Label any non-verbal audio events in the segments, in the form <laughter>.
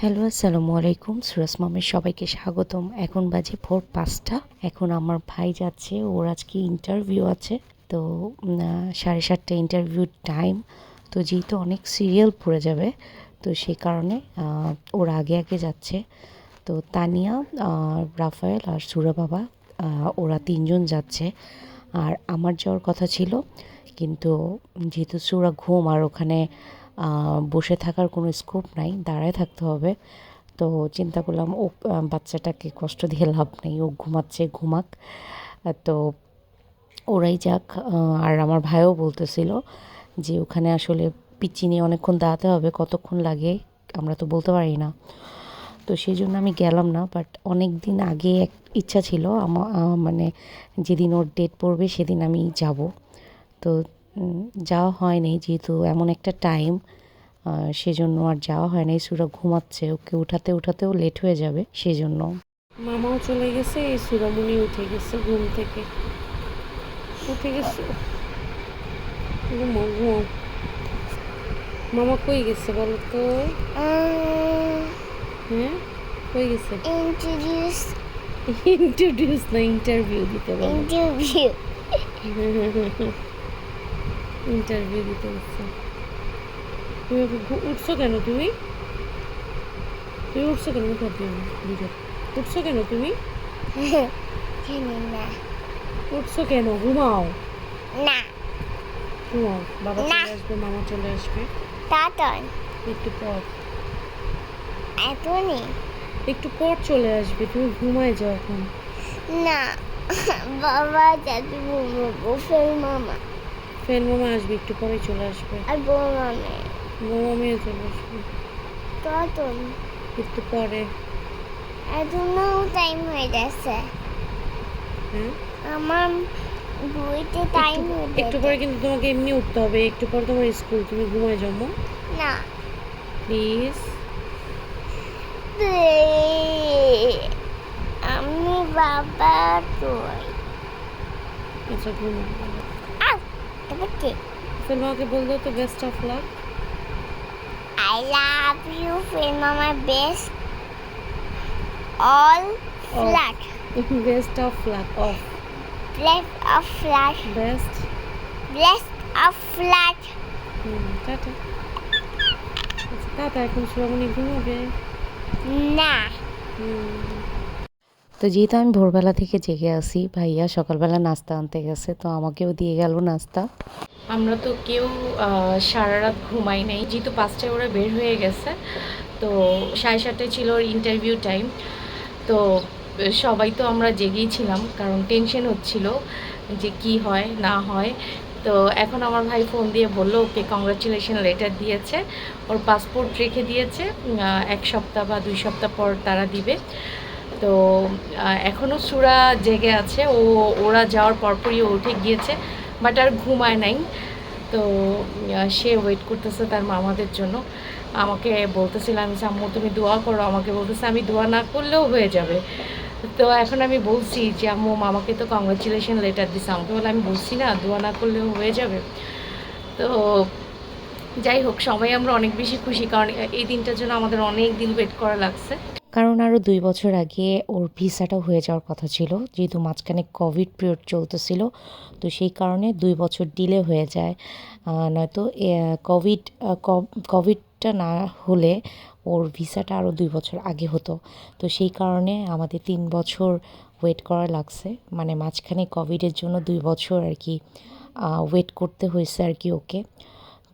Hello আসসালামু আলাইকুম। সুরাজ মামের সবাইকে স্বাগতম। এখন বাজে ভোর পাঁচটা। এখন আমার ভাই যাচ্ছে ওর আজকে ইন্টারভিউ আছে। তো সাড়ে সাতটা ইন্টারভিউ টাইম তো যেহেতু অনেক সিরিয়াল পড়ে যাবে তো সেই কারণে ওর আগে আগে যাচ্ছে। তো তানিয়া আহ, রাফায়েল আর সুরা বাবা ওরা তিনজন যাচ্ছে। আর আমার যাওয়ার কথা ছিল কিন্তু যেহেতু সুরা ঘুম আর ওখানে বসে থাকার কোনো স্কোপ নাই, দাঁড়ায় থাকতে হবে। তো চিন্তা করলাম, ও বাচ্চাটাকে কষ্ট দিয়ে লাভ নেই, ও ঘুমাচ্ছে, ঘুমাক। তো ওরাই যাক। আর আমার ভাইও বলতেছিল যে ওখানে আসলে পিচি নিয়ে অনেকক্ষণ দাঁড়াতে হবে, কতক্ষণ লাগে আমরা তো বলতে পারি না। তো সেই জন্য আমি গেলাম না বাট অনেক দিন আগে এক ইচ্ছা ছিল আমার মানে যেদিন ওর ডেট পড়বে সেদিন আমি যাব। তো যাওয়া হয়নি যেহেতু এমন একটা টাইম সেজন্য আর যাওয়া হয় নাই। সুরা ঘুমাচ্ছে ওকে উঠাতে উঠাতেও লেট হয়ে যাবে সেজন্য। মামাও চলে গেছে এই সুরামুনি উঠে গেছে ঘুম থেকে। উঠে গেছে। ঘুমো ঘুমো মামা কই গেছে বলো তো? হ্যাঁ? কই গেছে? Introduce ইন্ট্রোডিউস না ইন্টারভিউ দিতে বলো। Interview. <laughs> ইন্টারভিউ দিতে উঠছো তুমি উঠছো কেন তুমি? তুমি উঠছো কেন? উঠছো কেন তুমি? না। উঠছো কেন? ঘুমাও। না। ঘুমাও। বাবা চলে আসবে মামা চলে আসবে। তাতন একটু পর। এতনি? একটু পর চলে আসবে তুমি ঘুমায় যাও এখন। না। বাবা দাদু ঘুমাবো ফের মামা। ফের মামা আসবে একটু পরে চলে আসবে। আর বউ মামে? মামা মেয়ে চলে আসবে। ততন একটু পরে। এখনও টাইম হয়ে যাচ্ছে হ্যাঁ? আমার বইতে টাইম হয়ে একটু- একটু পরে কিন্তু তোমাকে এমনি উঠতে হবে। একটু পরে তোমার স্কুল তুমি ঘুমায় মা। না। প্লিজ আমি বাবা তুই। আচ্ছা আউ তারপর কি ফের মামাকে বল দাও তো best of luck I love you, Phil Mama Best. All flat. Best of luck of Blessed of flat. Best Blessed of flat. Hmm tata আচ্ছা টাটা এখন সুরামণি ঘুমাবে না হুম তো যেহেতু আমি ভোরবেলা থেকে জেগে আসি ভাইয়া সকালবেলা নাস্তা আনতে গেছে, তো আমাকেও দিয়ে গেল নাস্তা। আমরা তো কেউ সারা রাত ঘুমাই নাই, যেহেতু পাঁচটায় ওরা বের হয়ে গেছে, তো সাড়ে সাতটায় ছিল ওর ইন্টারভিউ টাইম তো সবাই তো আমরা জেগেই ছিলাম, কারণ টেনশন হচ্ছিল যে কি হয়, না হয়। তো এখন আমার ভাই ফোন দিয়ে বলল, ওকে কংগ্রাচুলেশন লেটার দিয়েছে, ওর পাসপোর্ট রেখে দিয়েছে এক সপ্তাহ বা দুই সপ্তাহ পর তারা দিবে। তো এখনও সুরা জেগে আছে। ও, ওরা যাওয়ার পরপরই উঠে গিয়েছে, বাট আর ঘুমায় নাই। তো সে ওয়েট করতেছে তার মামাদের জন্য। আমাকে বলতেছিলাম আমি আম্মু তুমি দোয়া করো। আমাকে বলতেছে, আমি দোয়া না করলেও হয়ে যাবে। তো, এখন আমি বলছি যে, আম্মু, মামাকে তো কংগ্রাচুলেশন লেটার দিছে। আমাকে বলে, আমি বলছি না, দোয়া না করলেও হয়ে যাবে। তো, যাই হোক, সবাই আমরা অনেক বেশি খুশি, কারণ এই দিনটার জন্য আমাদের অনেক দিন ওয়েট করা লাগছে। কারণ আরও দুই বছর আগে ওর ভিসাটা হয়ে যাওয়ার কথা ছিল, যেহেতু মাঝখানে কোভিড পিরিয়ড চলতেছিল, তো সেই কারণে দুই বছর ডিলে হয়ে যায়। নয়তো কোভিড কোভিডটা না হলে ওর ভিসাটা আরও দুই বছর আগে হতো। তো সেই কারণে আমাদের তিন বছর ওয়েট করা লাগছে। মানে মাঝখানে কোভিডের জন্য দুই বছর আর কি ওয়েট করতে হয়েছে আর কি ওকে।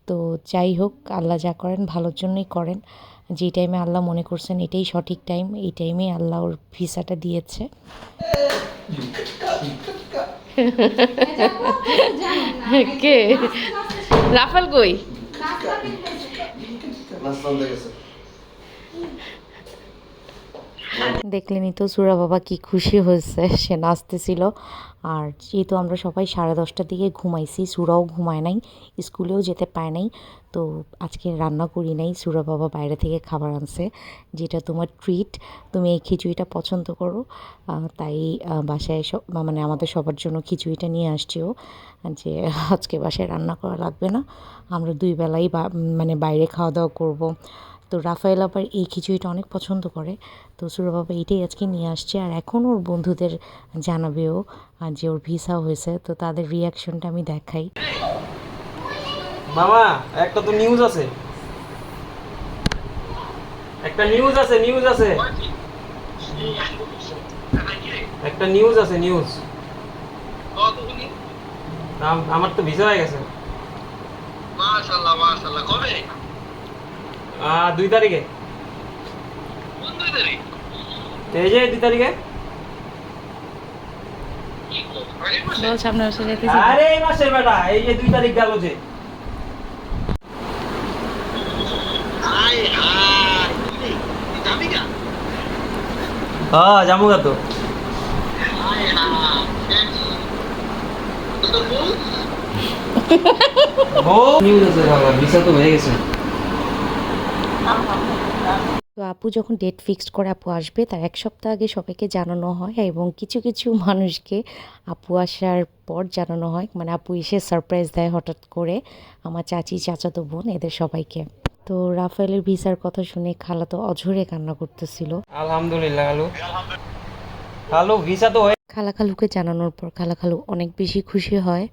তো যাই হোক, আল্লাহ যা করেন, ভালোর জন্যই করেন। যে টাইমে আল্লাহ মনে করছেন এটাই সঠিক টাইম এই টাইমে আল্লাহ ওর ভিসাটা দিয়েছে। কে? রাফাল কই? দেখলেনি তো সুরা বাবা কি খুশি হয়েছে, সে নাচতেছিল। আর যেহেতু আমরা সবাই সাড়ে দশটার দিকে ঘুমাইছি, সুরাও ঘুমায় নাই, স্কুলেও যেতে পায় নাই তো আজকে রান্না করি নাই। সুরা বাবা বাইরে থেকে খাবার আনছে, যেটা তোমার ট্রিট তুমি এই খিচুড়িটা পছন্দ করো তাই বাসায় সব মানে আমাদের সবার জন্য খিচুড়িটা নিয়ে আসছিও যে আজকে বাসায় রান্না করা লাগবে না। আমরা দুই বেলাই মানে বাইরে খাওয়া দাওয়া করব। তো রাফায়েল আবার এই খিচুড়িটা অনেক পছন্দ করে, তো সুরা বাবা এটাই আজকে নিয়ে আসছে। আর এখন ওর বন্ধুদের জানাবেও যে ওর ভিসা হয়েছে, তো তাদের রিয়াকশনটা আমি দেখাই। মামা একটা তো নিউজ আছে। একটা নিউজ আছে নিউজ আছে। একটা নিউজ আছে নিউজ আমার তো ভিসা হয়ে গেছে। মাশাআল্লাহ মাশাআল্লাহ কবে? আহ, দুই তারিখে। কোন দুই তারিখ? এই যে দুই আরে এই মাসের বেটা এই যে দুই তারিখ গেল যে। হাই হাই তুই যাবি হ্যাঁ জামুগা <laughs> তো। হয়ে তো আপু যখন ডেট ফিক্সড করে আপু আসবে তার এক সপ্তাহ আগে সবাইকে জানানো হয় এবং কিছু কিছু মানুষকে আপু আসার পর জানানো হয়। মানে আপু এসে সারপ্রাইজ দেয় হঠাৎ করে আমার চাচি চাচাতো বোন এদের সবাইকে। তো রাফায়েলের ভিসার কথা শুনে খালা তো অঝরে কান্না করতেছিল। আলহামদুলিল্লাহ হ্যালো হ্যালো ভিসা তো হয়ে খালা খালুকে জানানোর পর খালা খালু অনেক বেশি খুশি হয়।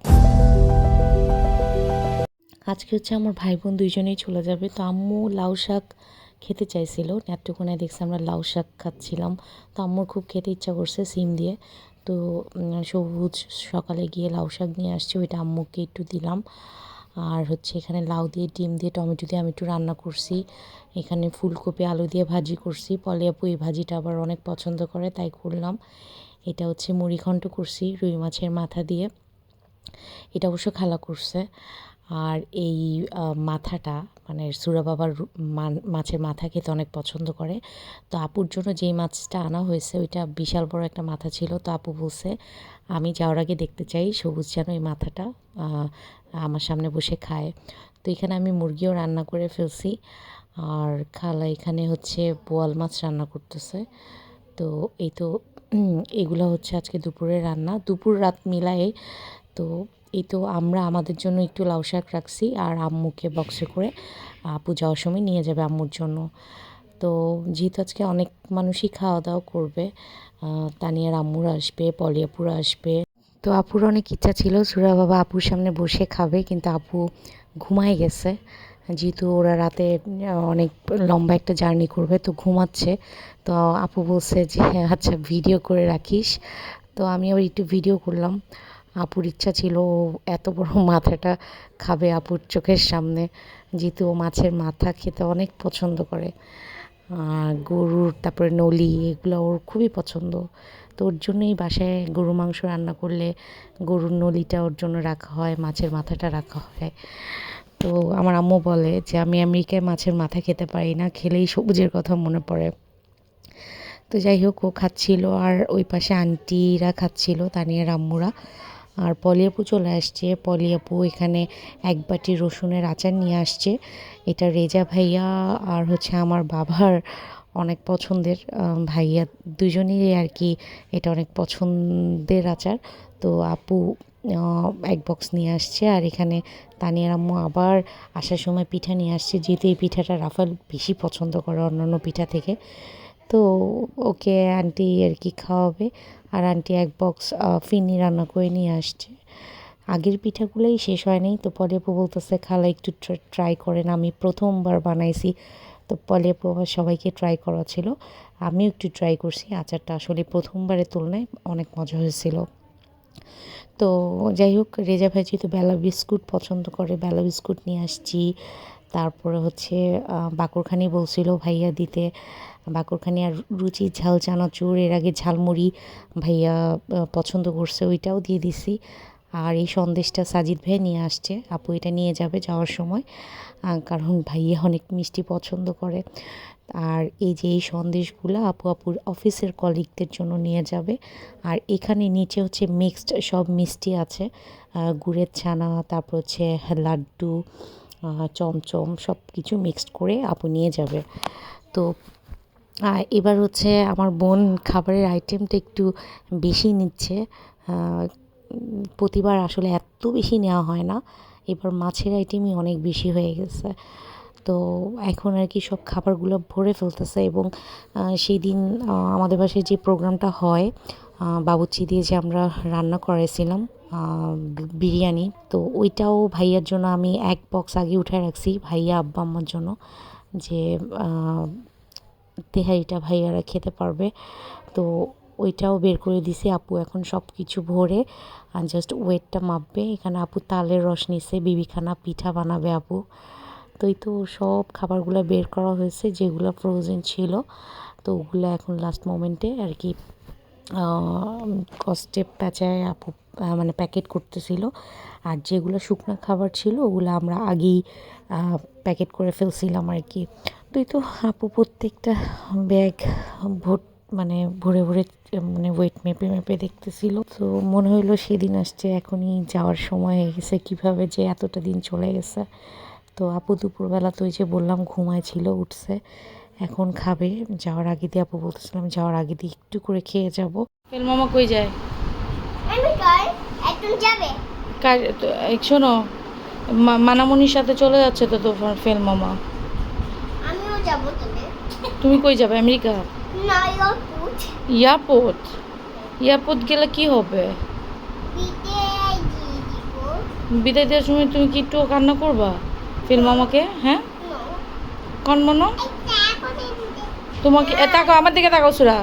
আজকে হচ্ছে আমার ভাই বোন দুইজনেই চলে যাবে। তো আম্মু লাউ শাক খেতে চাইছিল। নেটটুকুনে দেখছি আমরা লাউ শাক খাচ্ছিলাম। তো আম্মুর খুব খেতে ইচ্ছা করছে সিম দিয়ে। তো সবুজ সকালে গিয়ে লাউ শাক নিয়ে আসছে ওইটা আম্মুকে একটু দিলাম। আর হচ্ছে এখানে লাউ দিয়ে, ডিম দিয়ে, টমেটো দিয়ে আমি একটু রান্না করছি। এখানে ফুলকপি, আলু দিয়ে ভাজি করছি। পলে আপু এই ভাজিটা আবার অনেক পছন্দ করে, তাই করলাম। এটা হচ্ছে মুড়িঘণ্ট করছি রুই মাছের মাথা দিয়ে। এটা অবশ্য খালা করছে। আর এই মাথাটা মানে সুরা বাবার মাছের মাথা খেতে অনেক পছন্দ করে। তো আপুর জন্য যেই মাছটা আনা হয়েছে, ওইটা বিশাল বড় একটা মাথা ছিল। তো আপু বলছে, আমি যাওয়ার আগে দেখতে চাই সবুজ যেন এই মাথাটা। আমার সামনে বসে খায়। তো এখানে আমি মুরগিও রান্না করে ফেলছি। আর খালা এখানে হচ্ছে বোয়াল মাছ রান্না করতেছে। তো এই তো এগুলো হচ্ছে আজকে দুপুরে রান্না। দুপুর রাত মিলায়ে তো এই তো আমরা আমাদের জন্য একটু লাউ শাক রাখছি আর আম্মুকে বক্সে করে যাওয়ার সময় নিয়ে যাবে আম্মুর জন্য। তো যেহেতু আজকে অনেক মানুষই খাওয়া দাওয়া করবে তানিয়ার আম্মুর আসবে, পলিয়াপুর আসবে। তো আপুর অনেক ইচ্ছা ছিল, সুরা বাবা আপুর সামনে বসে খাবে, কিন্তু আপু ঘুমায় গেছে। যেহেতু ওরা রাতে অনেক লম্বা একটা জার্নি করবে, তো ঘুমাচ্ছে। তো আপু বলছে যে আচ্ছা ভিডিও করে রাখিস। তো আমি আবার একটু ভিডিও করলাম। আপুর ইচ্ছা ছিল এত বড় <laughs> মাথাটা খাবে আপুর চোখের সামনে। যেহেতু ও মাছের মাথা খেতে অনেক পছন্দ করে। গরুর, তারপরে নলি, এগুলো ওর খুবই পছন্দ। তো ওর জন্যই বাসায় গরু মাংস রান্না করলে গরুর নলিটা ওর জন্য রাখা হয়, মাছের মাথাটা রাখা হয়। তো আমার আম্মু বলে যে, আমি আমেরিকায় মাছের মাথা খেতে পারি না, খেলেই সবুজের কথা মনে পড়ে। তো যাই হোক, ও খাচ্ছিল আর ওই পাশে আন্টিরা খাচ্ছিল তানিয়ার আম্মুরা। আর পলিয়াপু চলে আসছে। পলিয়াপু এখানে এক বাটি রসুনের আচার নিয়ে আসছে। এটা রেজা ভাইয়া আর হচ্ছে আমার বাবার অনেক পছন্দের ভাইয়া দুজনেরই আর কি এটা অনেক পছন্দের আচার। তো আপু এক বক্স নিয়ে আসছে আর এখানে তানিয়ার আম্মু আবার আসার সময় পিঠা নিয়ে আসছে, যেহেতু এই পিঠাটা রাফাল বেশি পছন্দ করে অন্যান্য পিঠা থেকে। তো ওকে আন্টি আর কি খাওয়াবে। আর আন্টি এক বক্স ফিরনি রান্না করে নিয়ে আসছে। আগের পিঠাগুলোই শেষ হয় নাই তো পলিয়াপু বলতেছে, খালা, একটু ট্রাই করেন। আমি প্রথমবার বানাইছি। তো পলে আবার সবাইকে ট্রাই করা ছিল। আমিও একটু ট্রাই করছি, আচারটা আসলে প্রথমবারের তুলনায় অনেক মজা হয়েছিল। তো যাই হোক, রেজা ভাই যেহেতু বেলা বিস্কুট পছন্দ করে, বেলা বিস্কুট নিয়ে আসছি। তারপরে হচ্ছে বাকরখানি বলছিল ভাইয়া দিতে। বাকরখানি আর রুচি ঝাল চানাচুর, এর আগে ঝালমুড়ি ভাইয়া পছন্দ করছে, ওইটাও দিয়ে দিছি। আর এই সন্দেশটা সাজিদ ভাই নিয়ে আসছে। আপু এটা নিয়ে যাবে যাওয়ার সময়। কারণ ভাইয়া অনেক মিষ্টি পছন্দ করে। আর এই যে এই সন্দেশগুলো আপু আপুর অফিসের কলিগদের জন্য নিয়ে যাবে। আর এখানে নিচে হচ্ছে মিক্সড সব মিষ্টি আছে। গুড়ের ছানা, তারপর হচ্ছে লাড্ডু চমচম সব কিছু মিক্সড করে আপু নিয়ে যাবে। তো এবার হচ্ছে আমার বোন খাবারের আইটেমটা একটু বেশি নিচ্ছে। প্রতিবার আসলে এত বেশি নেওয়া হয় না। এবার মাছের আইটেমই অনেক বেশি হয়ে গেছে। তো এখন আর কি সব খাবারগুলো ভরে ফেলতেছে এবং সেই দিন আমাদের বাসায় যে প্রোগ্রামটা হয় বাবুচি দিয়ে যে আমরা রান্না করেছিলাম বিরিয়ানি, তো ওইটাও ভাইয়ার জন্য আমি এক বক্স আগে উঠে রাখছি, ভাইয়া, আব্বা, আম্মার জন্য। যে তেহারিটা ভাইয়ারা খেতে পারবে। তো ওইটাও বের করে দিছে। আপু এখন সব কিছু ভরে আর জাস্ট ওয়েটটা মাপবে। এখানে আপু তালের রস নিছে, বিবিখানা পিঠা বানাবে আপু। তো এই তো সব খাবারগুলো বের করা হয়েছে, যেগুলো ফ্রোজেন ছিল। তো ওগুলো এখন লাস্ট মোমেন্টে আর কি কষ্টে প্যাঁচায় আপু মানে প্যাকেট করতেছিল। আর যেগুলো শুকনো খাবার ছিল, ওগুলো আমরা আগেই প্যাকেট করে ফেলছিলাম আর কি। তো এই তো আপু প্রত্যেকটা ব্যাগ ভোট মানে ভরে ভরে মানে ওয়েট মেপে মেপে দেখতেছিল। তো মনে হইল সেদিন আসছে এখনই যাওয়ার সময় হয়ে গেছে কীভাবে যে এতটা দিন চলে গেছে। তো আপু দুপুরবেলা তো ওই যে বললাম ঘুমায় ছিল উঠছে। এখন খাবে যাওয়ার আগে দিয়ে আপু বলতেছিলাম যাওয়ার আগে দিয়ে একটু করে খেয়ে যাব। ফেল মামা কই যায়? আমি কই? একদম যাবে। কার তো, এই শোনো মা- মানামনির সাথে চলে যাচ্ছে তো তোমার ফেল মামা? আমিও যাব তুমি কই যাবে আমেরিকা? না এয়ারপোর্ট এয়ারপোর্ট এয়ারপোর্ট গেলে কি হবে? বিদায় দেওয়ার সময় তুমি কি একটু কান্না করবা? ফিল মামাকে হ্যাঁ. মনো দিতে তোমাকে তাকাও আমার দিকে তাকাও সুরা।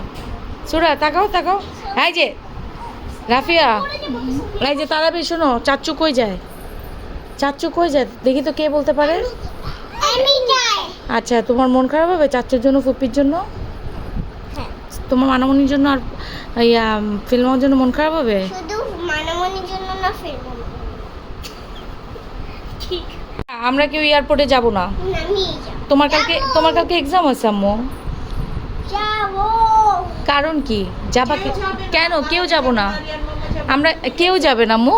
সুরা তাকাও তাকাও। এই যে রাফিয়া এই যে তারাবি শোনো চাচ্চু কই যায়? চাচ্চু কই যায়? দেখি তো কে বলতে পারে। আচ্ছা তোমার মন খারাপ হবে চাচ্চুর জন্য ফুপির জন্য? তোমার মানামনির জন্য আর ইয়া ফিল্মার জন্য মন খারাপ হবে? জন্য না ফিরবো ঠিক। আমরা কেউ এয়ারপোর্টে যাব না। তোমার কালকে তোমার কালকে এক্সাম আছে আম্মু? যাব। কারণ কি? যাবা কেন? কেউ যাব না। আমরা কেউ যাবে না আম্মু?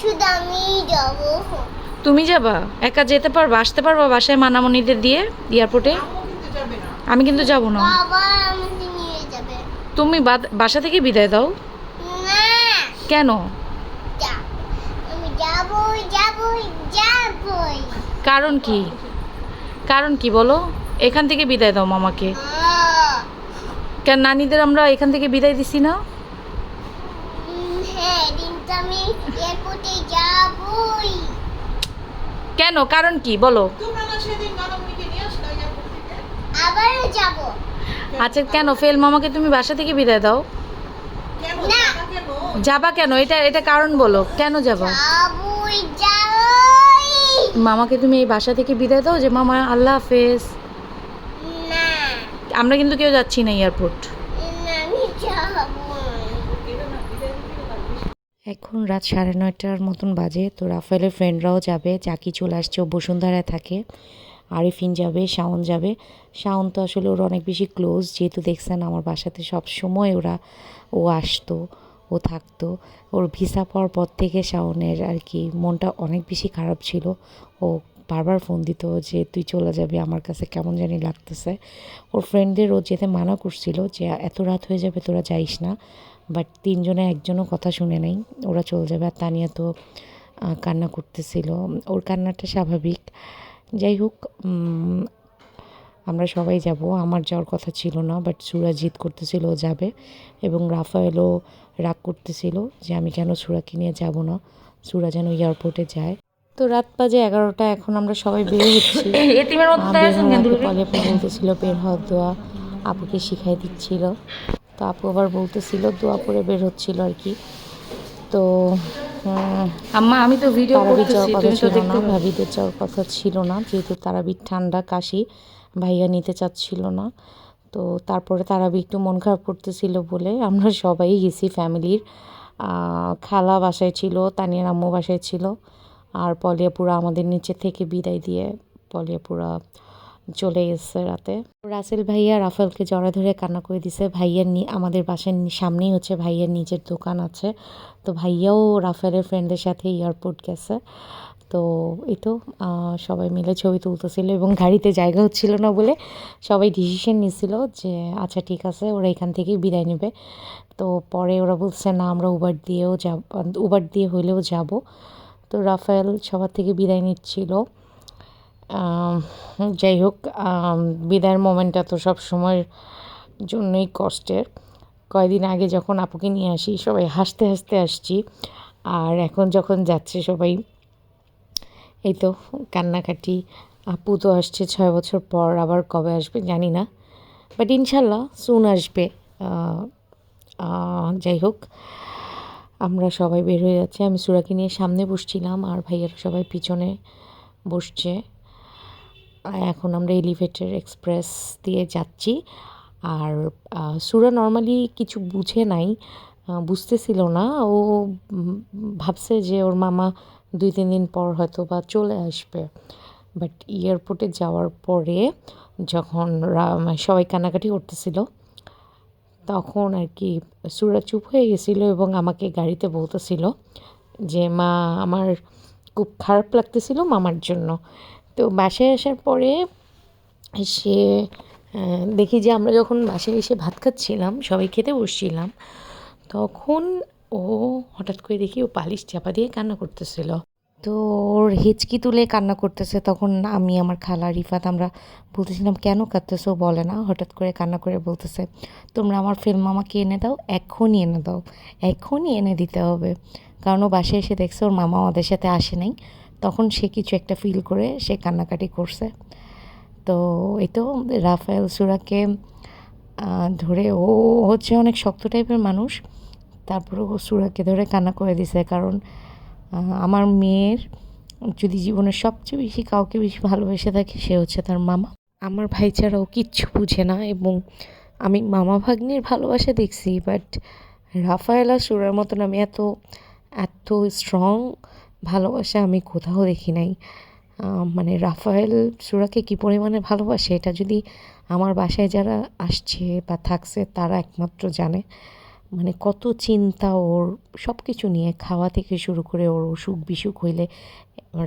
শুধু আমি যাব। তুমি যাবা? একা যেতে পারবা? আসতে পারবা বাসায় মানামনিদের দিয়ে এয়ারপোর্টে আমি কিন্তু যাব না বাবা আমাকে নিয়ে যাবে তুমি বাসা থেকে বিদায় দাও। কেন? যা। আমি যাবই যাবই যাবই। কারণ কি? কারণ কি বলো? এখান থেকে বিদায় দাও মামাকে। কেন নানিদের আমরা এখান থেকে বিদায় দিছি না? হ্যাঁ কেন? কারণ কি? বলো। আবারও যাব। আচ্ছা কেন? ফেল মামাকে তুমি বাসা থেকে বিদায় দাও। যাবা কেন? এটা এটা কারণ বলো। কেন যাবা? মামাকে তুমি এই বাসা থেকে বিদায় দাও যে মামা আল্লাহ হাফেজ। আমরা কিন্তু কেউ যাচ্ছি না এয়ারপোর্ট। না, আমি যাবই। এখন রাত সাড়ে নয়টার মতন বাজে তো রাফেলের ফ্রেন্ডরাও যাবে জাকি চলে আসছে ও বসুন্ধরায় থাকে। আরিফিন যাবে, শাওন যাবে। শাওন তো আসলে ওর অনেক বেশি ক্লোজ যেহেতু দেখছেন আমার বাসাতে সব সময় ওরা, ও আসতো, ও থাকতো। ওর ভিসা পাওয়ার পর থেকে শাওনের আর কি মনটা অনেক বেশি খারাপ ছিল। ও বারবার ফোন দিত যে, তুই চলে যাবি আমার কাছে, কেমন জানি লাগতেছে। ওর ফ্রেন্ডদের ও যেতে মানা করছিল যে, এত রাত হয়ে যাবে, তোরা যাইস না। বাট তিনজনে একজনও কথা শুনে নাই, ওরা চলে যাবে। আর তানিয়া তো কান্না করতেছিল। ওর কান্নাটা স্বাভাবিক। যাই হোক আমরা সবাই যাব। আমার যাওয়ার কথা ছিল না বাট সুরা জিদ করতেছিল ও যাবে এবং রাফায়েলও রাগ করতেছিল যে আমি কেন সুরাকে নিয়ে যাব না। সুরা যেন এয়ারপোর্টে যায়। তো রাত বাজে এগারোটা এখন আমরা সবাই বের হচ্ছি। <laughs> আপু বলতেছিল বের হওয়ার দোয়া আপুকে শিখাই দিচ্ছিল। তো আপু আবার বলতেছিল দোয়া পরে বের হচ্ছিল আর কি। তো আম্মা আমি তো ভিডিও করতেছি তুমি তো দেখতে। ভাবিদের যাওয়ার কথা ছিল না যেহেতু তারাবির ঠান্ডা কাশি ভাইয়া নিতে চাচ্ছিল না। তো তারপরে তারাবি একটু মন খারাপ করতেছিল বলে আমরা সবাই গেছি ফ্যামিলির। খালা বাসায় ছিল তানিয়ার আম্মু বাসায় ছিল। আর পলিয়াপুরা আমাদের নিচে থেকে বিদায় দিয়ে পলিয়াপুরা চলে গেছে রাতে। রাসেল ভাইয়া রাফেলকে জড়া ধরে কান্না করে দিছে। ভাইয়ার নি আমাদের বাসার সামনেই হচ্ছে ভাইয়ার নিজের দোকান আছে। তো ভাইয়াও রাফেলের ফ্রেন্ডের সাথে এয়ারপোর্ট গেছে। তো এই তো সবাই মিলে ছবি তুলতেছিল এবং গাড়িতে জায়গা হচ্ছিল না বলে সবাই ডিসিশন নিছিল যে আচ্ছা ঠিক আছে, ওরা এখান থেকেই বিদায় নেবে। তো পরে ওরা বলছে, না, আমরা উবার দিয়েও যাব উবার দিয়ে হলেও যাব। তো রাফেল সবার থেকে বিদায় নিচ্ছিল। যাই হোক বিদায়ের মোমেন্টটা তো সব সময়ের জন্যই কষ্টের। কয়দিন আগে যখন আপুকে নিয়ে আসি, সবাই হাসতে হাসতে আসছি। আর এখন যখন যাচ্ছে সবাই, এই তো কান্নাকাটি, আপু তো আসছে ছয় বছর পর, আবার কবে আসবে জানি না। বাট ইনশাল্লাহ সুন আসবে। যাই হোক, আমরা সবাই বের হয়ে যাচ্ছি। আমি সুরাকে নিয়ে সামনে বসছিলাম, আর ভাইয়ারা সবাই পিছনে বসছে। এখন আমরা এলিভেটেড এক্সপ্রেস দিয়ে যাচ্ছি। আর সুরা নর্মালি কিছু বুঝে নাই বুঝতেছিল না। ও ভাবছে যে ওর মামা দুই, তিন দিন পর হয়তো বা চলে আসবে। বাট এয়ারপোর্টে যাওয়ার পরে যখন সবাই কান্নাকাটি করতেছিল, তখন আর কি সুরা চুপ হয়ে গেছিল এবং আমাকে গাড়িতে বলতেছিল যে, মা, আমার খুব খারাপ লাগতেছিল মামার জন্য। তো বাসায় আসার পরে সে দেখি যে আমরা যখন বাসায় এসে ভাত খাচ্ছিলাম, সবাই খেতে বসছিলাম, তখন ও হঠাৎ করে দেখি ও পালিশ চাপা দিয়ে কান্না করতেছিল। তো ওর হেঁচকি তুলে কান্না করতেছে, তখন আমি, আমার খালা, রিফাত, আমরা বলতেছিলাম, কেন কাঁদতেছে? বলে না, হঠাৎ করে কান্না করে বলতেছে, তোমরা আমার ফিল্ম মামাকে এনে দাও, এখনই এনে দাও, এখনই এনে দিতে হবে। কারণ ও বাসায় এসে দেখছে, ওর মামা আমাদের সাথে আসে নাই। তখন সে কিছু একটা ফিল করে, সে কান্নাকাটি করছে। তো এই তো রাফায়েল সুরাকে ধরে ও হচ্ছে অনেক শক্ত টাইপের মানুষ। তারপরে ও সুরাকে ধরে কান্না করে দিছে কারণ আমার মেয়ের যদি জীবনের সবচেয়ে বেশি কাউকে বেশি ভালোবেসে থাকে সে হচ্ছে তার মামা। আমার ভাই ছাড়াও কিচ্ছু বুঝে না এবং আমি মামা ভাগ্নির ভালোবাসা দেখছি বাট রাফায়েলা সুরার মতন আমি এত এত স্ট্রং ভালোবাসা আমি কোথাও দেখি নাই। মানে রাফায়েল সুরাকে কী পরিমাণে ভালোবাসে এটা যদি আমার বাসায় যারা আসছে বা থাকছে তারা একমাত্র জানে। মানে কত চিন্তা ওর সব কিছু নিয়ে, খাওয়া থেকে শুরু করে ওর অসুখ বিসুখ হইলে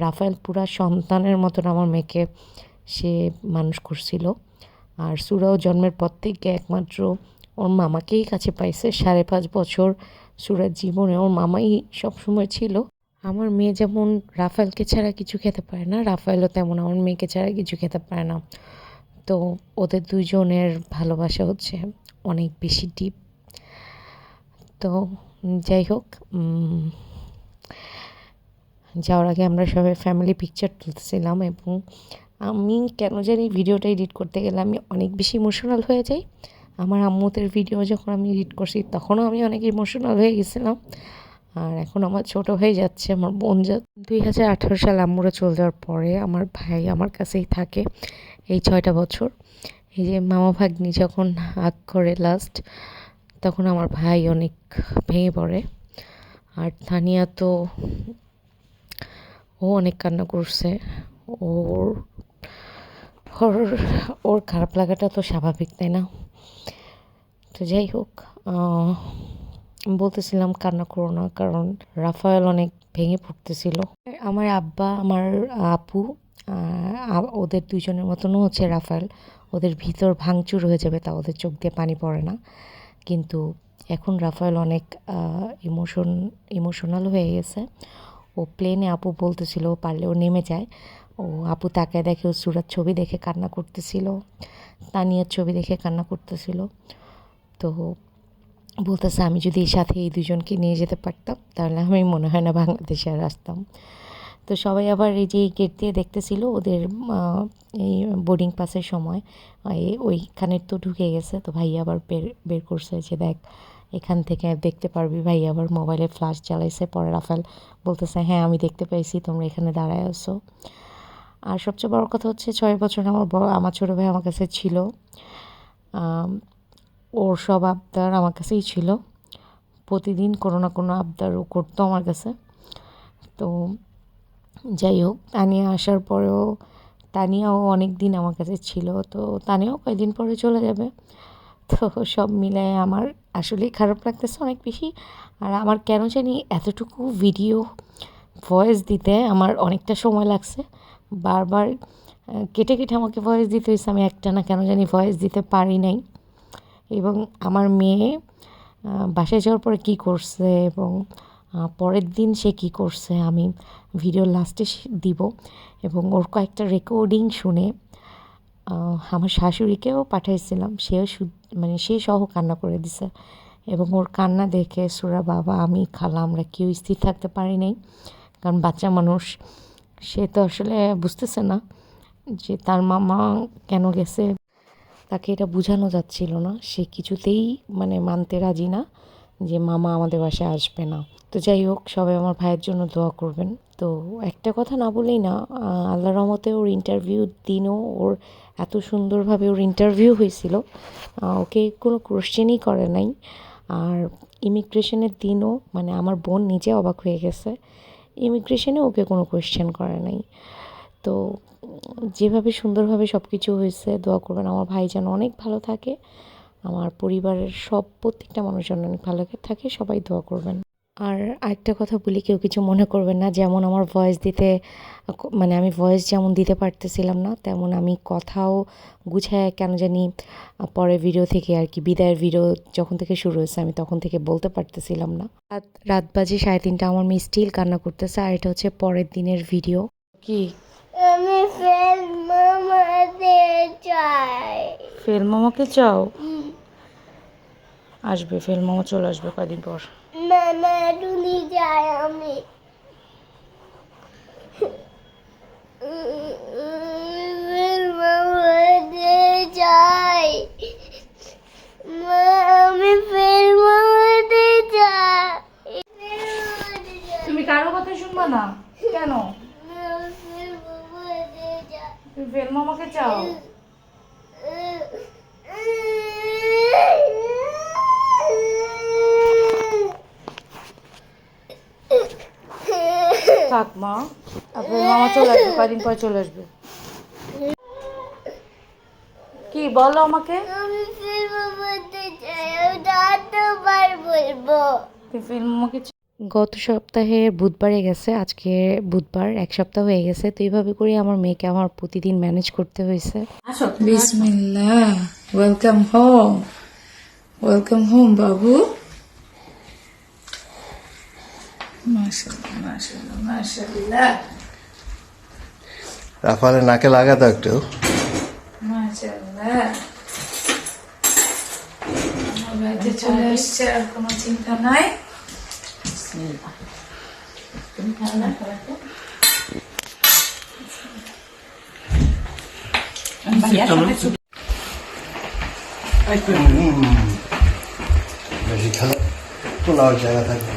রাফায়েল পুরা সন্তানের মতন আমার মেয়েকে সে মানুষ করছিল। আর সুরাও জন্মের পর থেকে একমাত্র ওর মামাকেই কাছে পাইছে। সাড়ে পাঁচ বছর সুরার জীবনে ওর মামাই সবসময় ছিল। আমার মেয়ে যেমন রাফায়েলকে ছাড়া কিছু খেতে পারে না, রাফায়েলও তেমন আমার মেয়েকে ছাড়া কিছু খেতে পারে না। তো ওদের দুজনের ভালোবাসা হচ্ছে অনেক বেশি ডিপ তো যাই হোক যাওয়ার আগে আমরা সবাই ফ্যামিলি পিকচার তুলতেছিলাম এবং আমি কেন জানি ভিডিওটা এডিট করতে গেলে আমি অনেক বেশি ইমোশনাল হয়ে যাই। আমার আম্মুদের ভিডিও যখন আমি এডিট করছি, তখনও আমি অনেক ইমোশনাল হয়ে গেছিলাম। আর এখন আমার ছোট হয়ে যাচ্ছে, আমার বোন যা, দুই হাজার আঠারো সালে আম্মুরা চলে যাওয়ার পরে আমার ভাই আমার কাছেই থাকে এই ছয়টা বছর। এই যে মামা ভাগ্নি যখন হাক করে লাস্ট তখন আমার ভাই অনেক ভেঙে পড়ে। আর তানিয়া তো, ও অনেক কান্না করছে। ওর ওর ওর খারাপ লাগাটা তো স্বাভাবিক, তাই না? তো যাই হোক বলতেছিলাম কান্না করো না, কারণ রাফায়েল অনেক ভেঙে পড়তেছিল। আমার আব্বা, আমার আপু ওদের দুজনের মতনও হচ্ছে রাফায়েল। ওদের ভিতর ভাঙচুর হয়ে যাবে, তা ওদের চোখ দিয়ে পানি পড়ে না। কিন্তু এখন রাফায়েল অনেক ইমোশন ইমোশনাল হয়ে গেছে। ও প্লেনে আপু বলতেছিল পারলে ও নেমে যায়। ও আপু তাকায় দেখে, ও সুরার ছবি দেখে কান্না করতেছিল। তানিয়ার ছবি দেখে কান্না করতেছিল। তো বলতেছে, আমি যদি এই সাথে এই দুজনকে নিয়ে যেতে পারতাম, তাহলে আমি মনে হয় না বাংলাদেশে আর আসতাম। তো সবাই আবার এই যে গেট দিয়ে দেখতেছিল, ওদের এই বোর্ডিং পাসের সময় ওইখানে তো ঢুকে গেছে। তো ভাই আবার বের বের করছে যে, দেখ, এখান থেকে দেখতে পারবি। ভাই আবার মোবাইলে ফ্ল্যাশ চালাইছে পরে রাফেল বলতেছে হ্যাঁ আমি দেখতে পাইছি তোমরা এখানে দাঁড়ায় আসো আর সবচেয়ে বড় কথা হচ্ছে, ছয় বছর আমার বড় আমার ছোটো ভাই আমার কাছে ছিল। ওর সব আবদার আমার কাছেই ছিল। প্রতিদিন কোনো না কোনো আবদার ও করতো আমার কাছে। তো যাই হোক, তানিয়া আসার পরেও তানিয়াও অনেক দিন আমার কাছে ছিল। তো তানিয়াও কয়েকদিন পরে চলে যাবে। তো সব মিলায় আমার আসলেই খারাপ লাগতেছে অনেক বেশি। আর আমার কেন জানি এতটুকু ভিডিও ভয়েস দিতে আমার অনেকটা সময় লাগছে। বারবার কেটে কেটে আমাকে ভয়েস দিতে হয়েছে। আমি একটা না কেন জানি ভয়েস দিতে পারি নাই। এবং আমার মেয়ে বাসায় যাওয়ার পরে কী করছে এবং পরের দিন সে কি করছে আমি ভিডিও লাস্টে দিব। এবং ওর কয়েকটা রেকর্ডিং শুনে আমার শাশুড়িকেও পাঠাইছিলাম। সেও মানে সে সহ কান্না করে দিছে। এবং ওর কান্না দেখে সুরা বাবা, আমি, খালা, আমরা কেউ স্থির থাকতে পারি নাই। কারণ বাচ্চা মানুষ, সে তো আসলে বুঝতেছে না যে তার মামা কেন গেছে। তাকে এটা বোঝানো যাচ্ছিল না। সে কিছুতেই মানে মানতে রাজি না যে, মামা আমাদের বাসায় আসবে না। তো যাই হোক, সবাই আমার ভাইয়ের জন্য দোয়া করবেন। তো একটা কথা না বলেই না আল্লাহ রহমতে ওর ইন্টারভিউ দিনও ওর এত সুন্দরভাবে ওর ইন্টারভিউ হয়েছিল। ওকে কোনো কোশ্চেনই করে নাই। আর ইমিগ্রেশনের দিনও মানে আমার বোন নিজে অবাক হয়ে গেছে। ইমিগ্রেশনে ওকে কোনো কোয়েশ্চেন করে নাই। তো যেভাবে সুন্দরভাবে সব কিছু হয়েছে, দোয়া করবেন আমার ভাই যেন অনেক ভালো থাকে। আমার পরিবারের সব প্রত্যেকটা মানুষ যেন অনেক ভালো থাকে, সবাই দোয়া করবেন। আর আরেকটা কথা বলি, কেউ কিছু মনে করবেন না, যেমন আমার ভয়েস দিতে মানে আমি ভয়েস যেমন দিতে পারতেছিলাম না, তেমন আমি কথাও গুছায় কেন জানি পরের ভিডিও থেকে আর কি, বিদায়ের ভিডিও যখন থেকে শুরু হয়েছে, আমি তখন থেকে বলতে পারতেছিলাম না। রাত রাত বাজে সাড়ে তিনটা, আমার মেয়ে স্টিল কান্না করতেছে, আর এটা হচ্ছে পরের দিনের ভিডিও কি? ফেল মামাকে চাও? আসবে ফেল মামা চলে আসবে কদিন পর। না না টুনি যাই আমি। ফেল মামাতে চাই মা আমি ফেল মামাতে চাই ফেল মামাতে চাই তুমি কারও কথা শুনবা না কেন আমি ফেল মামাতে চাই তুমি ফেল মামাকে চাও থাক মা আপনার মামা চলে পর চলে আসবে। কি বলো আমাকে? গত সপ্তাহে বুধবারে গেছে আজকে বুধবার এক সপ্তাহ হয়ে গেছে। তো এইভাবে করে আমার মেয়েকে আমার প্রতিদিন ম্যানেজ করতে হয়েছে। home, Babu. মাশাআল্লাহ মাশাআল্লাহ মাশাআল্লাহ। রাফালে নাকে লাগাতো একটু। চলে আসছে আর কোনো চিন্তা নাই। বেশি খেলা তোলার জায়গা থাকবে